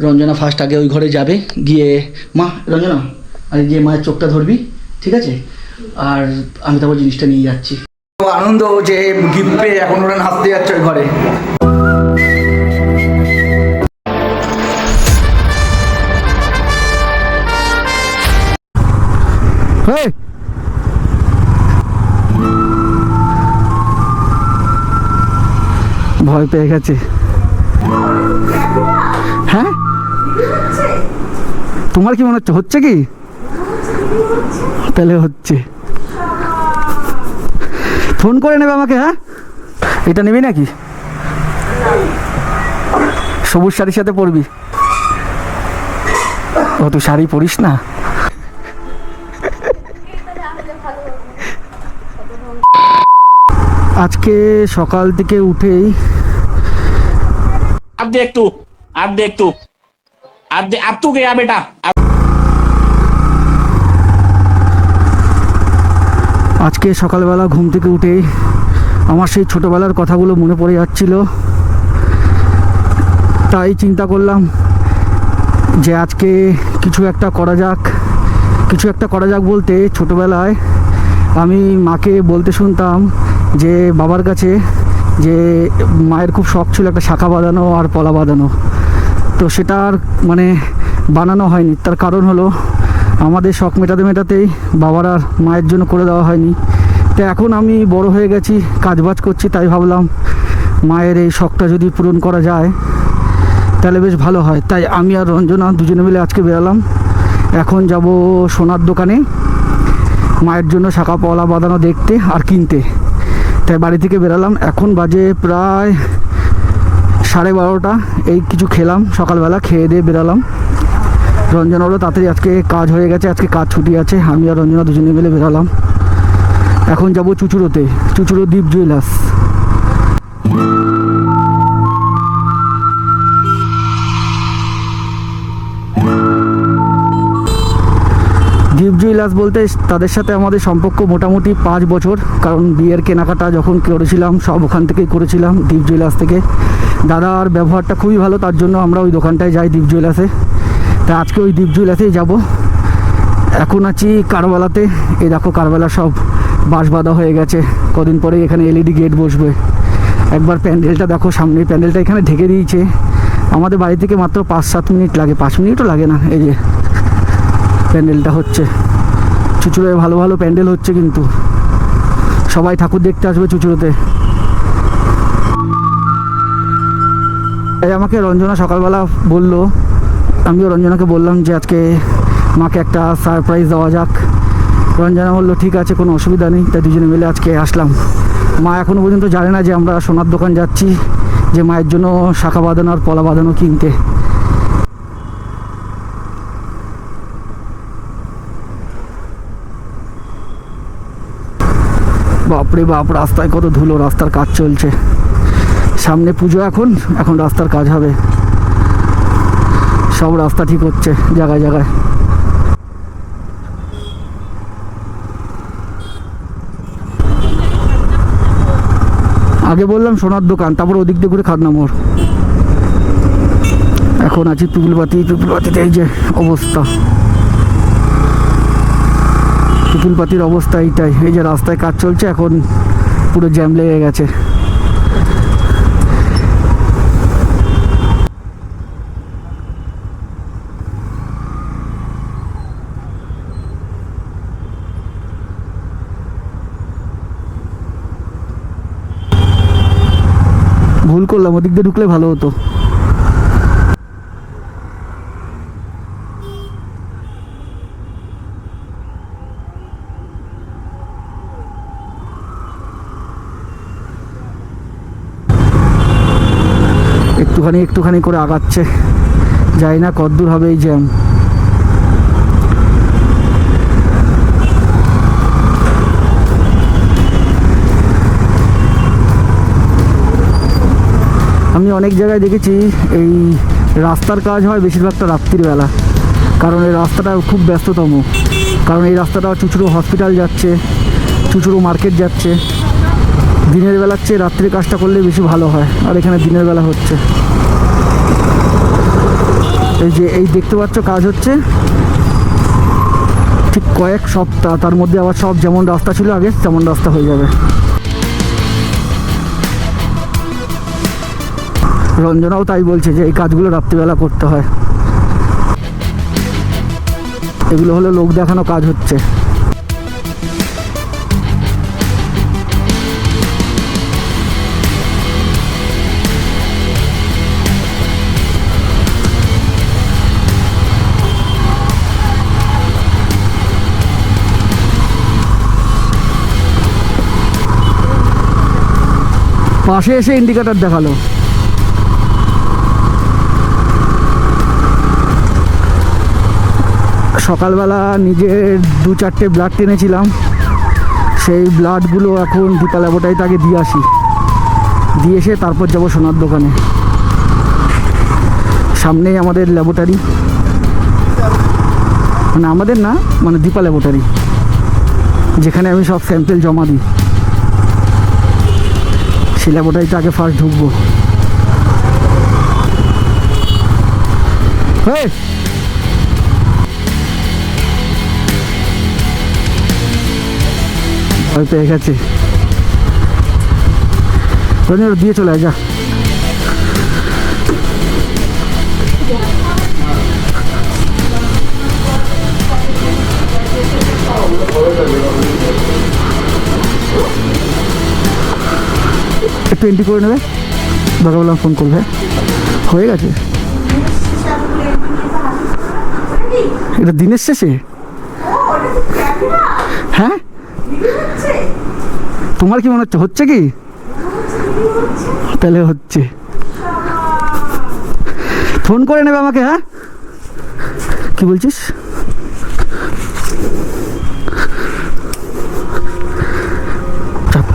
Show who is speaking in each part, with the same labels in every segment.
Speaker 1: Ranjana first আগে ওই ঘরে যাবে গিয়ে মা রঞ্জনা আরে গিয়ে মায়ের চোখটা ধরবি ঠিক আছে? আর আমি তারপর জিনিসটা নিয়ে যাচ্ছি। আনন্দ যে গিফট পেয়ে এখন ওরা নাচতে যাচ্ছে ওই ঘরে।
Speaker 2: হেই! ভয় পেয়ে গেছে। হ্যাঁ? তোমার কি মনে হচ্ছে? হচ্ছে কি? তাহলে হচ্ছে। ফোন করে নেবে আমাকে হ্যাঁ? এটা নেবি নাকি? সবুজ শাড়ির সাথে পরবি। ও, তুই শাড়ি পরিস না? আজকে সকাল থেকে উঠেই
Speaker 3: अब देख तू अब देख तू अब दे, अब तू गया बेटा अब
Speaker 2: আজকে সকালবেলা ঘুম থেকে উঠেই আমার সেই ছোটোবেলার কথাগুলো মনে পড়ে যাচ্ছিল তাই চিন্তা করলাম যে আজকে কিছু একটা করা যাক কিছু একটা করা যাক বলতে ছোটোবেলায় আমি মাকে বলতে শুনতাম যে বাবার কাছে যে মায়ের খুব শখ ছিল একটা শাখা বাঁধানো আর পলা বাঁধানো। তো সেটা আর মানে বানানো হয়নি। তার কারণ হলো, আমাদের শখ মেটাতে মেটাতেই বাবার আর মায়ের জন্য করে দেওয়া হয়নি। তো এখন আমি বড় হয়ে গেছি, কাজবাজ করছি, তাই ভাবলাম মায়ের এই শখটা যদি পূরণ করা যায়, তাহলে বেশ ভালো হয়। তাই আমি আর রঞ্জনা দুজনে মিলে আজকে বেরালাম। এখন যাব সোনার দোকানে, মায়ের জন্য শাখা পলা বাঁধানো দেখতে আর কিনতে। তাই বাড়ি থেকে বেরালাম। এখন বাজে প্রায় সাড়ে বারোটা। এই কিছু খেলাম সকালবেলা, খেয়ে দিয়ে বেরালাম। রঞ্জনারও তাড়াতাড়ি আজকে কাজ হয়ে গেছে, আজকে কাজ ছুটি আছে। আমি আর রঞ্জনা দুজনে মিলে বেরালাম। এখন যাব চুচুড়োতে, চুচুড়ো দ্বীপ জুয়েলার্স। জুয়েলার্স বলতে তাদের সাথে আমাদের সম্পর্ক মোটামুটি পাঁচ বছর। কারণ বিয়ের কেনাকাটা যখন করেছিলাম, সব ওখান থেকেই করেছিলাম দ্বীপ জুয়েলার্স থেকে। দাদার ব্যবহারটা খুবই ভালো, তার জন্য আমরা ওই দোকানটায় যাই দ্বীপ জুয়েলার্সে তা আজকে ওই দ্বীপ জুয়েলার্সেই যাব। এখন আছি কারবালাতে। এই দেখো কারবালা সব বাঁশ বাঁধা হয়ে গেছে। কদিন পরে এখানে এলইডি গেট বসবে। একবার প্যান্ডেলটা দেখো সামনে প্যান্ডেলটা এখানে ঢেকে দিয়েছে। আমাদের বাড়ি থেকে মাত্র পাঁচ সাত মিনিট লাগে, পাঁচ মিনিটও লাগে না, এই যে প্যান্ডেলটা হচ্ছে। চুচুড়ে ভালো ভালো প্যান্ডেল হচ্ছে কিন্তু। সবাই ঠাকুর দেখতে আসবে চুচুড়োতে। আমাকে রঞ্জনা সকালবেলা বলল, আমিও রঞ্জনাকে বললাম যে আজকে মাকে একটা সারপ্রাইজ দেওয়া যাক। রঞ্জনা বলল, ঠিক আছে, কোনো অসুবিধা নেই। তাই দুজনে মিলে আজকে আসলাম। মা এখনও পর্যন্ত জানে না যে আমরা সোনার দোকান যাচ্ছি, যে মায়ের জন্য শাখা বাঁধানো আর পলা বাঁধানো কিনতে। বাপরে বাপ, রাস্তায় কত ধুলো, রাস্তার কাজ চলছে। সামনে পুজো এখন এখন রাস্তার কাজ হবে। সব রাস্তা ঠিক হচ্ছে, জায়গায় জায়গায়। আগে বললাম সোনার দোকান, তারপর ওদিক দিয়ে ঘুরে খাদনা মোড়। এখন আছি পিপুলপাতি পিপুলপাতিতে এই যে অবস্থা। পিপুলপাতির অবস্থা এইটাই। এই যে রাস্তায় কাজ চলছে, এখন পুরো জ্যাম লেগে গেছে। ভুল করলাম, ওদিক দিয়ে ঢুকলে ভালো হতো। একটুখানি একটুখানি করে আগাচ্ছে। যাই না, কদ্দূর হবে এই জ্যাম। আমি অনেক জায়গায় দেখেছি, এই রাস্তার কাজ হয় বেশিরভাগটা রাত্রিবেলা কারণ এই রাস্তাটা খুব ব্যস্ততম। কারণ এই রাস্তাটা চুচুড়ো হসপিটাল যাচ্ছে, চুচুড়ো মার্কেট যাচ্ছে। দিনের বেলার চেয়ে রাত্রির কাজটা করলে বেশি ভালো হয়। আর এখানে দিনের বেলা হচ্ছে। এই যে, এই দেখতে পাচ্ছ কাজ হচ্ছে। ঠিক কয়েক সপ্তাহ, তার মধ্যে আবার সব যেমন রাস্তা ছিল আগে, তেমন রাস্তা হয়ে যাবে। রঞ্জনাও তাই বলছে যে, এই কাজগুলো রাত্রিবেলা করতে হয়। এগুলো হলো লোক দেখানো কাজ হচ্ছে। পাশে এসে ইন্ডিকেটার দেখাল। সকালবেলা নিজের দু চারটে ব্লাড টেনেছিলাম। সেই ব্লাডগুলো এখন দীপা ল্যাবরেটারিতে আগে দিয়ে আসি। দিয়ে এসে তারপর যাব সোনার দোকানে। সামনেই আমাদের ল্যাবরেটারি মানে আমাদের না মানে দীপা ল্যাবরেটারি যেখানে আমি সব স্যাম্পেল জমা দিই। সেই তো আগে ফার্স্ট ঢুকবো। হেই ভয় পেয়ে গেছে। দিয়ে চলে যা। একটু এন্ট্রি করে নেবে। দরকার ফোন করবে। হয়ে গেছে? এটা দিনের শেষে? হ্যাঁ? তোমার কি মনে হচ্ছে? হচ্ছে কি? তাহলে হচ্ছে। ফোন করে নেবে আমাকে হ্যাঁ? কি বলছিস চাপ।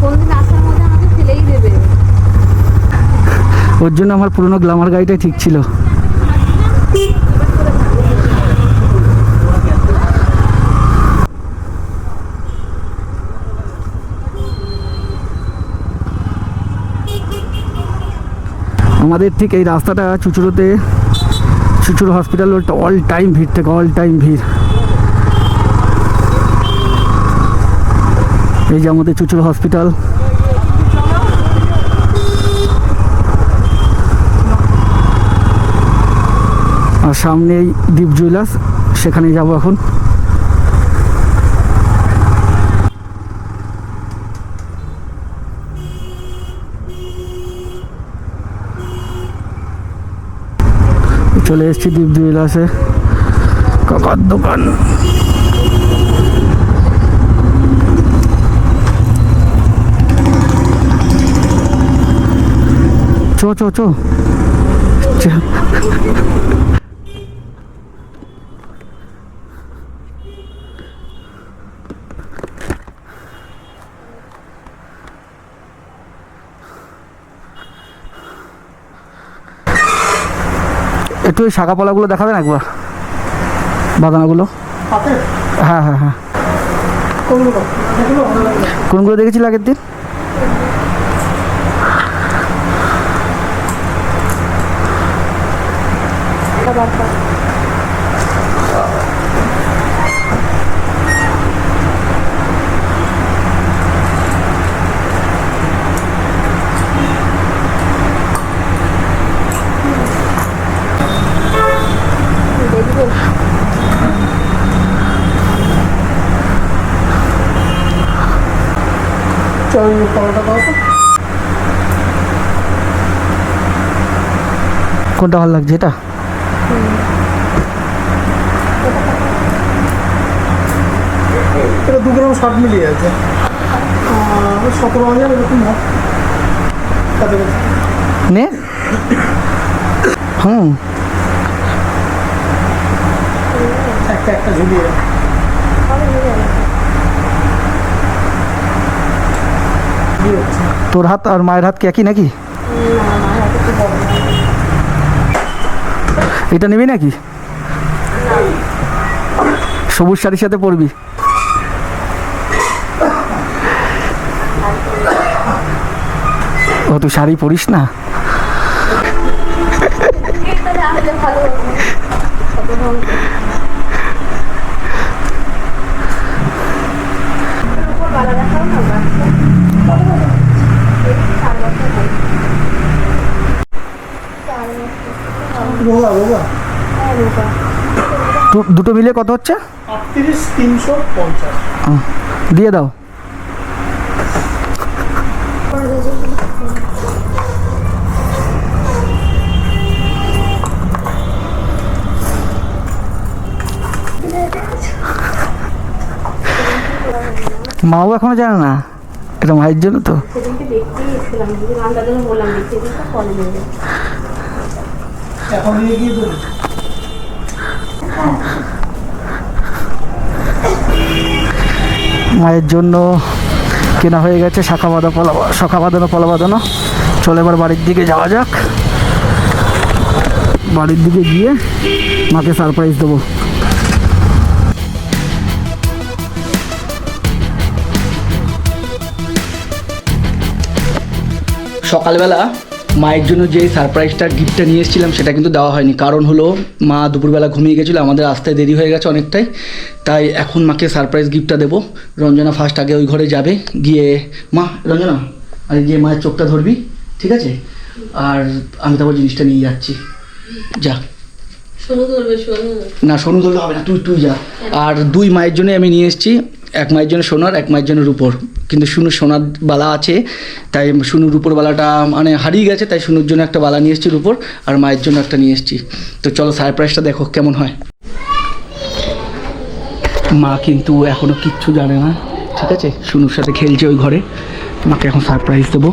Speaker 4: কোনদিন আসার মধ্যে আমাকে ফেলেই দেবে
Speaker 2: ওর জন্য আমার পুরোনো গ্লামার গাড়িটাই ঠিক ছিল। আমাদের ঠিক এই রাস্তাটা চুচুড়োতে, চুচুড়ো হসপিটাল অল টাইম ভিড় থেকে অল টাইম ভিড়। এই যে আমাদের চুচুড়ো হসপিটাল। সামনেই দীপ জুয়েলার্স সেখানে যাব এখন। চলে এসেছি দীপ জুয়েলার্সে কাকার দোকান। চো চো চো। একটু ওই শাখা পলাগুলো দেখাবেন একবার? বাদানাগুলো? হ্যাঁ হ্যাঁ হ্যাঁ। কোনগুলো? দেখেছিল আগের দিন? কোনটা ভালো লাগছে এটা?
Speaker 5: এটা দু গ্রাম ষাট মিলিয়ে আছে। সতেরো হাজার এরকম
Speaker 2: নে। হুম।
Speaker 5: একটা একটা ঝুলিয়ে
Speaker 2: তোর হাত আর মায়ের হাত কি একই নাকি? এটা নিবি নাকি? সবুজ শাড়ির সাথে পরবি। ও তুই শাড়ি পরিস না
Speaker 1: যে ভালো হবে। কত ভালো। এর উপর বালা দেখাও না, বাচ্চা। কত ভালো। এই চার বছর বয়স। চার বছর।
Speaker 5: রোগা রোগা
Speaker 1: হ্যাঁ, রোগা।
Speaker 4: দু- দুটো মিলে কত হচ্ছে? দিয়ে দাও। মাও এখনও জানে না? এটা মায়ের জন্য তো।
Speaker 5: এখন নিয়ে গিয়ে দেবে।
Speaker 4: মায়ের জন্য কেনা হয়ে গেছে শাখা বাঁধা পলা শাখা বাঁধানো পলা বাঁধানো। চলে এবার বাড়ির দিকে যাওয়া যাক। বাড়ির দিকে গিয়ে মাকে সারপ্রাইজ দেবো।
Speaker 2: সকালবেলা মায়ের জন্য যে সারপ্রাইজটা গিফটটা নিয়ে এসেছিলাম সেটা কিন্তু দেওয়া হয়নি। কারণ হলো মা দুপুরবেলা ঘুমিয়ে গেছিল আমাদের আসতে দেরি হয়ে গেছে অনেকটাই। তাই এখন মাকে সারপ্রাইজ গিফটটা দেবো। রঞ্জনা ফার্স্ট আগে ওই ঘরে যাবে গিয়ে মা রঞ্জনা আরে গিয়ে মায়ের চোখটা ধরবি ঠিক আছে? আর আমি তারপর জিনিসটা নিয়ে যাচ্ছি। যা। না সোনু ধরলে হবে না তুই তুই যা। আর দুই মায়ের জন্য আমি নিয়ে এসেছি এক মায়ের জন্য সোনার, এক মায়ের জন্য রূপোর। কিন্তু শুনু সোনার বালা আছে, তাই শুনু রূপোর বালাটা মানে হারিয়ে গেছে, তাই শুনুর জন্য একটা বালা নিয়ে এসেছি রূপোর আর মায়ের জন্য একটা নিয়ে এসেছি। তো চলো সারপ্রাইজটা দেখো কেমন হয়। মা কিন্তু এখনও কিচ্ছু জানে না, ঠিক আছে? শুনুর সাথে খেলছে ওই ঘরে। মাকে এখন সারপ্রাইজ দেবো।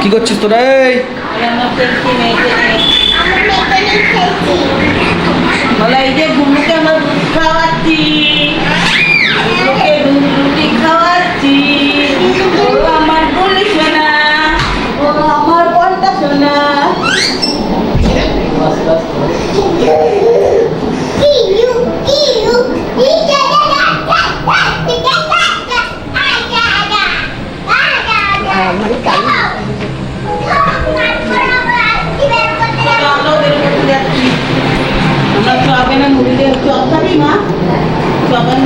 Speaker 2: কি করছিস তোরা এই
Speaker 6: বলা এই যে গুমুকে আমার দুধ খাওয়াচ্ছি মা।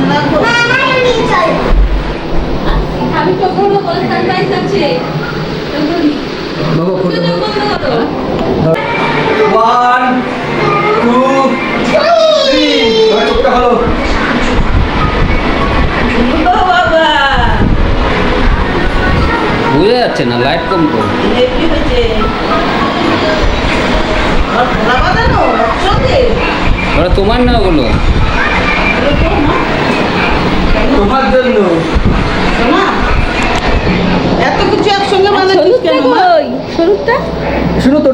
Speaker 6: রাখব
Speaker 1: আমি চোখ বন্ধ করে সারপ্রাইজ আছে।
Speaker 2: বাবা ফটো
Speaker 1: চোখ বন্ধ করো।
Speaker 2: চোখটা
Speaker 6: ও
Speaker 3: যাচ্ছে না লাইট কম করো ওরা তোমার না ওগুলো
Speaker 6: এগুলো তো না
Speaker 2: তোমার জন্য
Speaker 6: শোনা এত কিছু একসঙ্গে বাঁধাচ্ছিস কেন মা
Speaker 1: ওই স্বরূপটা
Speaker 2: শুনো তোরটাও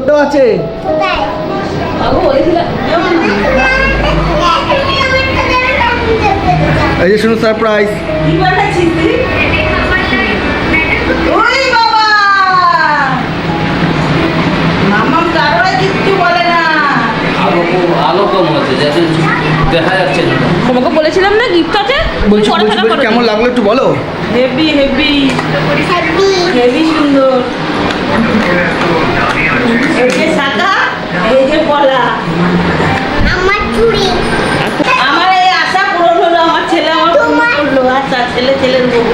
Speaker 2: আছে
Speaker 1: বাবু বলেছিলাম
Speaker 2: এই যে শুনো সারপ্রাইজ
Speaker 6: কি বানাচ্ছিস তুই ওই বাবা মামাম কারোর কিচ্ছু বলে না
Speaker 3: আলো কম আলো কম হচ্ছে যাতে দেখা যাচ্ছে না।
Speaker 1: তোমাকে বলেছিলাম না গিফট আছে?
Speaker 2: কেমন লাগল একটু বলো?
Speaker 6: হেভি হেভি হেভি সুন্দর। এই যে শাখা এই যে পলা। আমার এই আশা পূরণ হলো আমার ছেলে আমার পূরণ করল। আচ্ছা ছেলে ছেলের বউ।